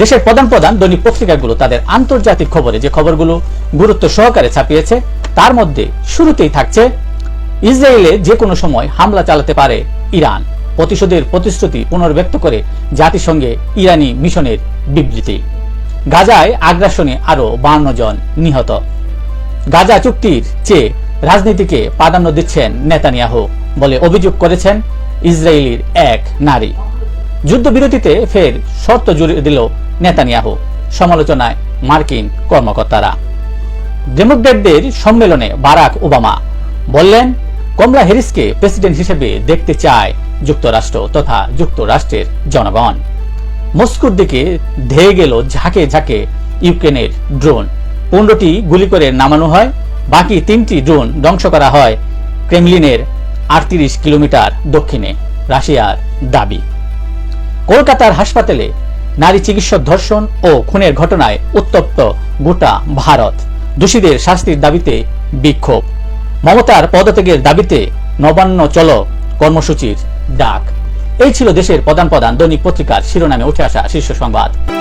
দেশের প্রধান প্রধান দৈনিক পত্রিকাগুলো তাদের আন্তর্জাতিক খবরে যে খবরগুলো গুরুত্ব সহকারে ছাপিয়েছে, তার মধ্যে শুরুতেই থাকছে, ইসরায়েলে যে কোনো সময় হামলা চালাতে পারে ইরান। প্রতিশোধের প্রতিশ্রুতি পুনর্ব্যক্ত করে জাতিসংঘে ইরানি মিশনের বিবৃতি। গাজায় আগ্রাসনে আরও বান্ন জন নিহত। গাজা চুক্তির চেয়ে রাজনীতিকে প্রাধান্য দিচ্ছেন নেতানিয়াহু বলে অভিযোগ করেছেন ইসরায়েলির এক নারী। যুদ্ধবিরতিতে ফের শর্ত জুড়ে দিল নেতানিয়াহু। সমালোচনায় মার্কিন কর্মকর্তারা। ডেমোক্রেটদের সম্মেলনে বারাক ওবামা বললেন, কমলা হ্যারিসকে প্রেসিডেন্ট হিসেবে দেখতে চায় যুক্তরাষ্ট্র তথা যুক্তরাষ্ট্রের জনগণ। মস্কোর দিকে ধেয়ে গেল ঝাঁকে ঝাঁকে ইউক্রেনের ড্রোন। পনেরোটি গুলি করে নামানো হয়, বাকি তিনটি ড্রোন ধ্বংস করা হয় ক্রেমলিনের আটত্রিশ কিলোমিটার দক্ষিণে, রাশিয়ার দাবি। কলকাতার হাসপাতালে নারী চিকিৎসক ধর্ষণ ও খুনের ঘটনায় উত্তপ্ত গোটা ভারত। দোষীদের শাস্তির দাবিতে বিক্ষোভ। মমতার পদত্যাগের দাবিতে নবান্ন চল কর্মসূচির ডাক। এই ছিল দেশের প্রধান প্রধান দৈনিক পত্রিকার শিরোনামে উঠে আসা শীর্ষ সংবাদ।